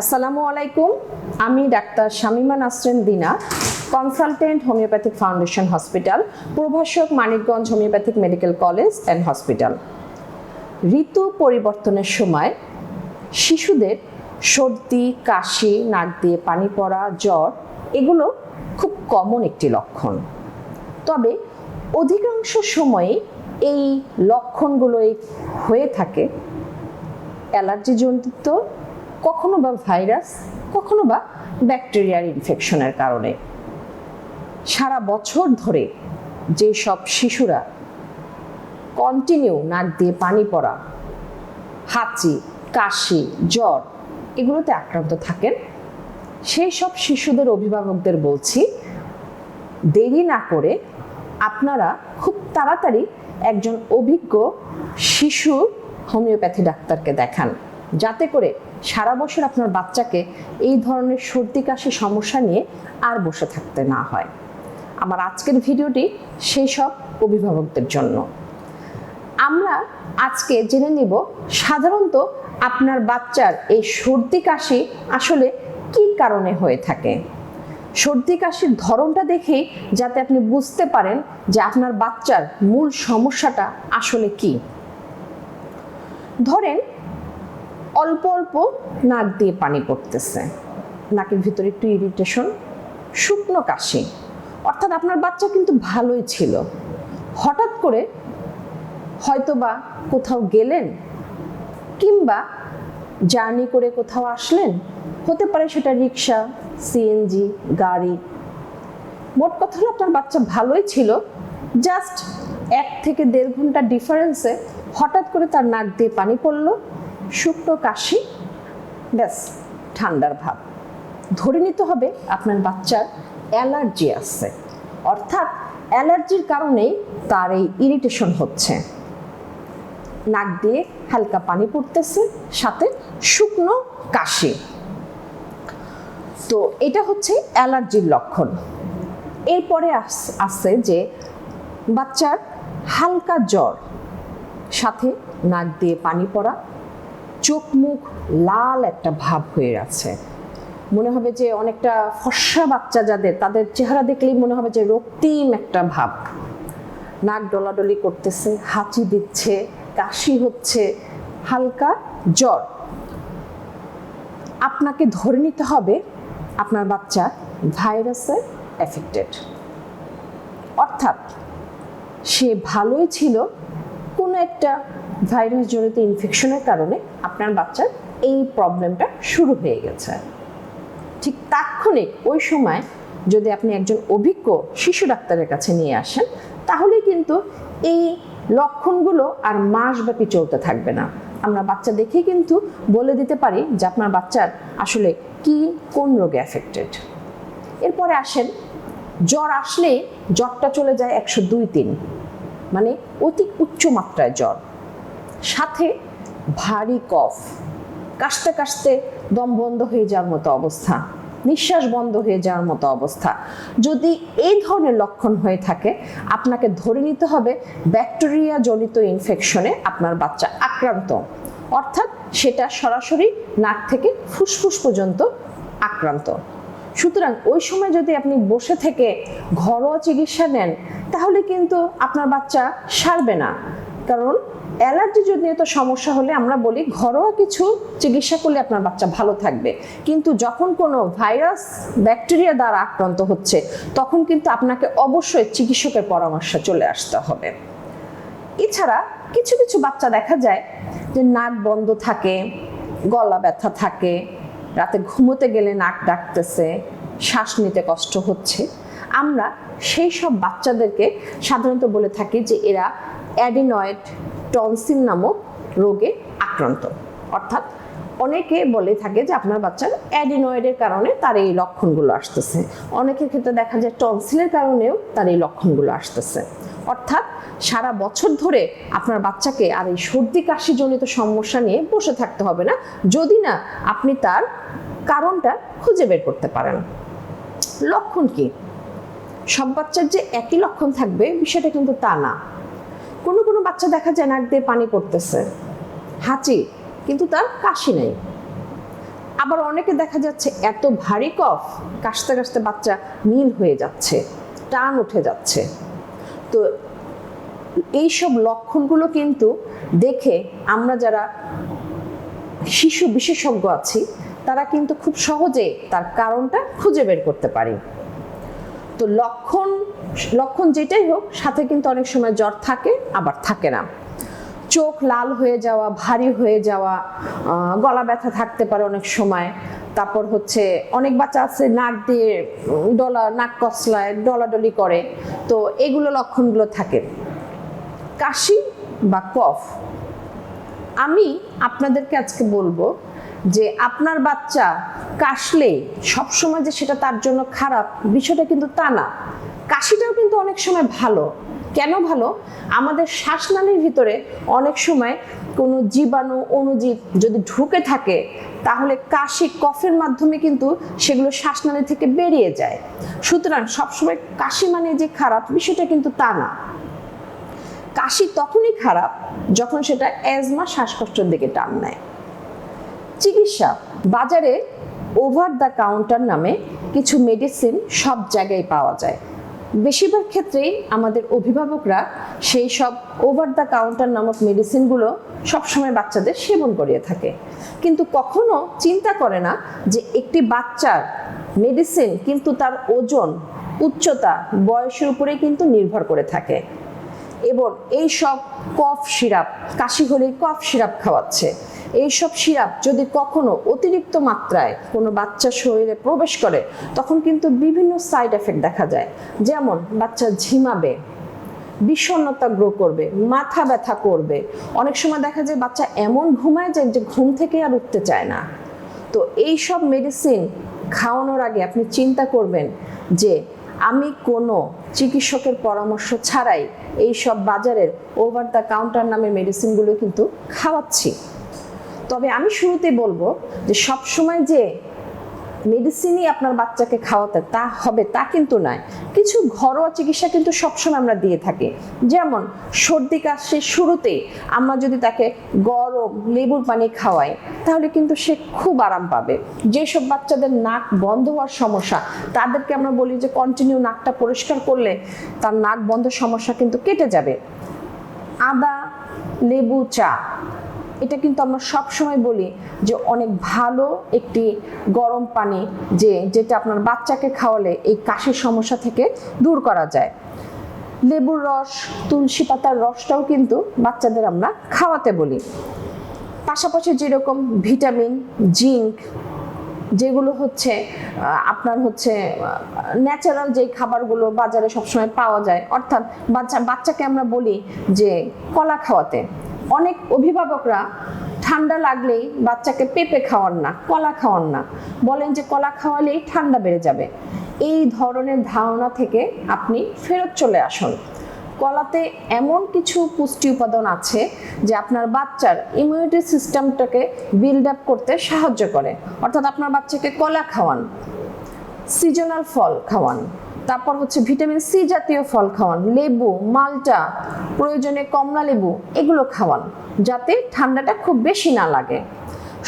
আসসালামু আলাইকুম, আমি doctor Shamima Nasrin Dina, consultant homoeopathic foundation hospital, প্রভাষক Manikganj homoeopathic medical college and hospital. ঋতু পরিবর্তনের সময় শিশুদের সর্দি, কাশি, নাক দিয়ে পানি পড়া, জ্বর, এগুলো খুব কমন একটি লক্ষণ। তবে অধিকাংশ সময়ে এই লক্ষণগুলোই হয়ে থাকে, অ্যালার্জি জনিত কখনো বা ভাইরাস, কখনো বা ব্যাকটেরিয়ার ইনফেকশনের কারণে। সারা বছর ধরে যে সব শিশুরা কন্টিনিউ নাক দিয়ে পানি পড়া, হাঁচি, কাশি, জ্বর এগুলোতে আক্রান্ত থাকেন সেই সব শিশুদের অভিভাবকদের বলছি, দেরি না করে আপনারা খুব তাড়াতাড়ি একজন অভিজ্ঞ শিশু হোমিওপ্যাথি ডাক্তারকে দেখান। যাতে করে সারা বছর আপনার বাচ্চাকে এই ধরনের সর্দি কাশি সমস্যা নিয়ে আর বসে থাকতে না হয়। আমার আজকের ভিডিওটি সেই সব অভিভাবকদের জন্য। আমরা আজকে জেনে নিব সাধারণত আপনার বাচ্চার এই সর্দি কাশি আসলে কি কারণে হয়ে থাকে। সর্দি কাশির ধরনটা দেখেই যাতে আপনি বুঝতে পারেন যে আপনার বাচ্চার মূল সমস্যাটা আসলে কি। ধরেন অল্প অল্প নাক দিয়ে পানি পড়তেছে। নাকের ভিতরে একটু ইরিটেশন শুকনো কাশি। অর্থাৎ আপনার বাচ্চা কিন্তু ভালোই ছিল। হঠাৎ করে হয়তোবা কোথাও গেলেন কিংবা জার্নি করে কোথাও আসলেন, হতে পারে সেটা রিক্সা সিএনজি গাড়ি। মোট কথা হলো আপনার বাচ্চা ভালোই ছিল, জাস্ট এক থেকে দেড় ঘণ্টা ডিফারেন্সে হঠাৎ করে তার নাক দিয়ে পানি পড়ল শুকনো কাশি, ব্যাস, ঠান্ডার ভাব। ধরে নিতে হবে আপনার বাচ্চার অ্যালার্জি আছে। অর্থাৎ অ্যালার্জির কারণেই তার এই ইরিটেশন হচ্ছে। নাক দিয়ে হালকা পানি পড়তেছে, সাথে শুকনো কাশি। তো এটা হচ্ছে অ্যালার্জির লক্ষণ। এরপরে আস- আসছে যে বাচ্চার হালকা জ্বর, সাথে নাক দিয়ে পানি পড়া চোখ মুখ লাল একটা ভাব হয়ে আছে মনে হবে যে অনেকটা ফর্সা বাচ্চা যাদের, তাদের চেহারা দেখলেই মনে হবে যে রক্তিম একটা ভাব। নাক ডলাডলি করতেছে, হাঁচি দিচ্ছে, কাশি হচ্ছে, হালকা জ্বর। আপনাকে ধরে নিতে হবে আপনার বাচ্চা ভাইরাসে এফেক্টেড। অর্থাৎ সে ভালোই ছিল কোনো একটা ভাইরাস জনিত ইনফেকশনের কারণে আপনার বাচ্চার এই প্রবলেমটা শুরু হয়ে গেছে। ঠিক তাৎক্ষণিক ওই সময় যদি আপনি একজন অভিজ্ঞ শিশু ডাক্তারের কাছে নিয়ে আসেন তাহলে কিন্তু এই লক্ষণগুলো আর মাসব্যাপী চলতে থাকবে না। আমরা বাচ্চা দেখে কিন্তু বলে দিতে পারি যে আপনার বাচ্চার আসলে কি, কোন রোগে অ্যাফেক্টেড এরপরে আসেন, জ্বর আসলে জ্বরটা চলে যায় একশো দুই তিন মানে অতি উচ্চ মাত্রায় জ্বর। সাথে ভারী কফ। কাশতে কাশতে দম বন্ধ হয়ে যাওয়ার মতো অবস্থা। নিঃশ্বাস বন্ধ হয়ে যাওয়ার মতো অবস্থা। যদি এই ধরনের লক্ষণ হয়ে থাকে, আপনাকে ধরে নিতে হবে ব্যাকটেরিয়া জনিত ইনফেকশনে আপনার বাচ্চা আক্রান্ত। অর্থাৎ সেটা সরাসরি নাক থেকে ফুসফুস পর্যন্ত আক্রান্ত। সুতরাং ওই সময় যদি আপনি বসে থেকে ঘরোয়া চিকিৎসা নেন, তাহলে কিন্তু আপনার বাচ্চা সারবে না। কারণ অ্যালার্জি জনিত সমস্যা হলে আমরা বলি ঘরোয়া কিছু চিকিৎসা করলে আপনার বাচ্চা ভালো থাকবে। কিন্তু যখন কোনো ভাইরাস, ব্যাকটেরিয়া দ্বারা আক্রান্ত হচ্ছে, তখন কিন্তু আপনাকে অবশ্যই চিকিৎসকের পরামর্শে চলে আসতে হবে। এছাড়া কিছু কিছু বাচ্চা দেখা যায় যে নাক বন্ধ থাকে, গলা ব্যথা থাকে, রাতে ঘুমোতে গেলে নাক ডাকতেছে, শ্বাস নিতে কষ্ট হচ্ছে। আমরা সেই সব বাচ্চাদেরকে সাধারণত বলে থাকি যে এরা অ্যাডিনয়েড টনসিল নামক রোগে আক্রান্ত। অর্থাৎ অনেকে বলে থাকে যে আপনার বাচ্চার অ্যাডিনয়েডের কারণে তার এই লক্ষণগুলো আসতেছে। অনেকের ক্ষেত্রে দেখা যায় টনসিলের কারণেও তার এই লক্ষণগুলো আসতেছে। অর্থাৎ সারা বছর ধরে আপনার বাচ্চাকে আর এই সর্দি কাশি জনিত সমস্যা নিয়ে বসে থাকতে হবে না, যদি না আপনি তার কারণটা খুঁজে বের করতে পারেন। লক্ষণ কি? সব বাচ্চার যে একই লক্ষণ থাকবে, বিষয়টা কিন্তু তা না। কোনো কোনো বাচ্চা দেখা যায় নাক দিয়ে পানি পড়তেছে। হাঁচি, কিন্তু তার কাশি নেই। আবার অনেকে দেখা যাচ্ছে এত ভারী কফ, কাশতে কাশতে বাচ্চা নীল হয়ে যাচ্ছে, টান উঠে যাচ্ছে। তো এইসব লক্ষণগুলো কিন্তু দেখে আমরা যারা শিশু বিশেষজ্ঞ আছি, তারা কিন্তু খুব সহজে তার কারণটা খুঁজে বের করতে পারি। তো লক্ষণ লক্ষণ যেটাই হোক, সাথে কিন্তু অনেক সময় জ্বর থাকে, আবার থাকে না। চোখ লাল হয়ে যাওয়া, ভারী হয়ে যাওয়া গলা ব্যথা থাকতে পারে অনেক সময়। তারপর হচ্ছে অনেক বাচ্চা আছে, নাক দিয়ে ডলা, নাক কসলায় ডলাডলি করে। তো এগুলো লক্ষণগুলো থাকে। কাশি বা কফ। আমি আপনাদেরকে আজকে বলব যে আপনার বাচ্চা কাশলে সবসময় যে সেটা তার জন্য খারাপ, বিষয়টা কিন্তু তা না। কাশিটাও কিন্তু অনেক সময় ভালো। কেন ভালো? আমাদের শ্বাসনালীর ভিতরে অনেক সময় কোনো জীবাণু, অণুজীব যদি ঢুকে থাকে, তাহলে কাশি কফের মাধ্যমে কিন্তু সেগুলো শ্বাসনালী থেকে বেরিয়ে যায়। সুতরাং সবসময় কাশি মানে যে খারাপ বিষয়টা কিন্তু তা না। কাশি তখনই খারাপ যখন সেটা অ্যাজমা, শ্বাসকষ্টের দিকে টান নেয়। চিকিৎসা, বাজারে ওভার দ্য কাউন্টার নামে কিছু মেডিসিন সব জায়গায় পাওয়া যায়। বেশিরভাগ ক্ষেত্রেই আমাদের অভিভাবকরা সেই সব ওভার দ্য কাউন্টার নামক মেডিসিনগুলো সবসময় বাচ্চাদের সেবন করিয়ে থাকে। কিন্তু কখনো চিন্তা করে না যে একটি বাচ্চার মেডিসিন কিন্তু তার ওজন, উচ্চতা, বয়সের উপরে কিন্তু নির্ভর করে থাকে। এবং এই সব কফ সিরাপ কাশি হলেই কফ সিরাপ খাওয়াচ্ছে। এই সব সিরাপ যদি কখনো অতিরিক্ত মাত্রায় কোনো বাচ্চার শরীরে প্রবেশ করে, তখন কিন্তু বিভিন্ন সাইড এফেক্ট দেখা যায়। যেমন বাচ্চা ঝিমাবে, বিষণ্ণতা গ্রো করবে, মাথা ব্যথা করবে। অনেক সময় দেখা যায় বাচ্চা এমন ঘুমায় যায় যে ঘুম থেকে আর উঠতে চায় না। তো এই সব মেডিসিন খাওয়ানোর আগে আপনি চিন্তা করবেন যে, আমি কোনো চিকিৎসকের পরামর্শ ছাড়াই এই সব বাজারের ওভার দ্য কাউন্টার নামে মেডিসিনগুলো কিন্তু খাওয়াচ্ছি। তবে আমি শুরুতেই বলব যে সবসময় যে মেডিসিনই আপনার বাচ্চাকে খাওয়াতে তা হবে তা কিন্তু নয়। কিছু ঘরোয়া চিকিৎসা কিন্তু সবসময় আমরা দিয়ে থাকি। যেমন সর্দি কাশির শুরুতেই আমরা যদি তাকে গরম লেবুর পানি খাওয়াই, তাহলে কিন্তু সে খুব আরাম পাবে। যেসব বাচ্চাদের নাক বন্ধ হওয়ার সমস্যা, তাদেরকে আমরা বলি যে কন্টিনিউ নাকটা পরিষ্কার করলে তার নাক বন্ধ সমস্যা কিন্তু কেটে যাবে। আদা, লেবু, চা এটা কিন্তু আমরা সব সময় বলি যে অনেক ভালো একটি গরম পানি যে যেটা আপনার বাচ্চাকে খাওয়ালে এই কাশির সমস্যা থেকে দূর করা যায়। লেবুর রস, তুলসী পাতার রসটাও কিন্তু বাচ্চাদের আমরা খাওয়াতে বলি। পাশাপাশি যেরকম ভিটামিন, জিঙ্ক যেগুলো হচ্ছে আপনার হচ্ছে ন্যাচারাল যে খাবারগুলো বাজারে সবসময় পাওয়া যায়, অর্থাৎ বাচ্চা, বাচ্চাকে আমরা বলি যে কলা খাওয়াতে। অনেক অভিভাবকরা ঠান্ডা লাগলেই বাচ্চাকে পেঁপে খাওয়ান না, কলা খাওয়ান না। বলেন যে কলা খাওয়ালেই ঠান্ডা বেড়ে যাবে। এই ধরনের ধারণা থেকে আপনি ফেরত চলে আসুন। কলাতে এমন কিছু পুষ্টি উপাদান আছে যে আপনার বাচ্চার ইমিউনিটি সিস্টেমটাকে বিল্ড আপ করতে সাহায্য করে। অর্থাৎ আপনার বাচ্চাকে কলা খাওয়ান সিজনাল ফল খাওয়ান। তারপর হচ্ছে ভিটামিন সি জাতীয় ফল খাওয়ান, লেবু, মালটা, প্রয়োজনে কমলা লেবু, এগুলো খাওয়ান, যাতে ঠান্ডাটা খুব বেশি না লাগে।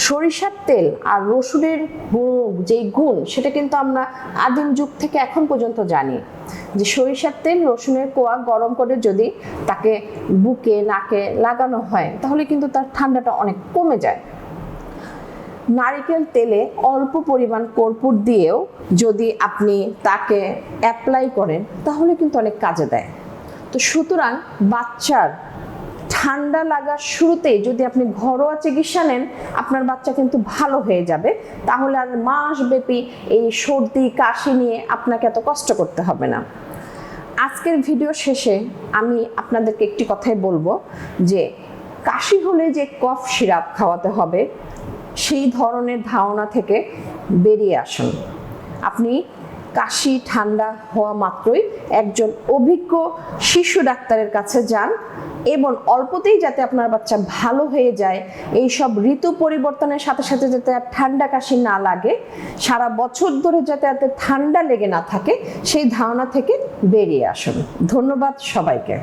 সরিষার তেল আর রসুনের যেই গুণ, সেটা কিন্তু আমরা আদিম যুগ থেকে এখন পর্যন্ত জানি। যে সরিষার তেল, রসুনের কোয়া গরম করে যদি তাকে বুকে, নাকে লাগানো হয়, তাহলে কিন্তু তার ঠান্ডাটা অনেক কমে যায়। নারিকেল তেলে অল্প পরিমাণ কর্পূর দিয়েও যদি আপনি তাকে অ্যাপ্লাই করেন, তাহলে কিন্তু অনেক কাজে দেয়। তো সুতরাং বাচ্চার ঠান্ডা লাগার শুরুতে যদি আপনি ঘরোয়া চিকিৎসা নেন, আপনার বাচ্চা কিন্তু ভালো হয়ে যাবে। তাহলে আর মাসব্যাপী এই সর্দি, কাশি নিয়ে আপনাকে এত কষ্ট করতে হবে না। আজকের ভিডিও শেষে আমি আপনাদেরকে একটি কথাই বলব যে, কাশি হলে যে কফ সিরাপ খাওয়াতে হবে সেই ধরনের ধারণা থেকে বেরিয়ে আসুন। আপনি কাশি ঠান্ডা হওয়া মাত্রই একজন অভিজ্ঞ শিশু ডাক্তারের কাছে যান এবং অল্পতেই যাতে আপনার বাচ্চা ভালো হয়ে যায়, এই সব ঋতু পরিবর্তনের সাথে সাথে যাতে আর ঠান্ডা কাশি না লাগে, সারা বছর ধরে যাতে এতে ঠান্ডা লেগে না থাকে, সেই ধারণা থেকে বেরিয়ে আসুন। ধন্যবাদ সবাইকে।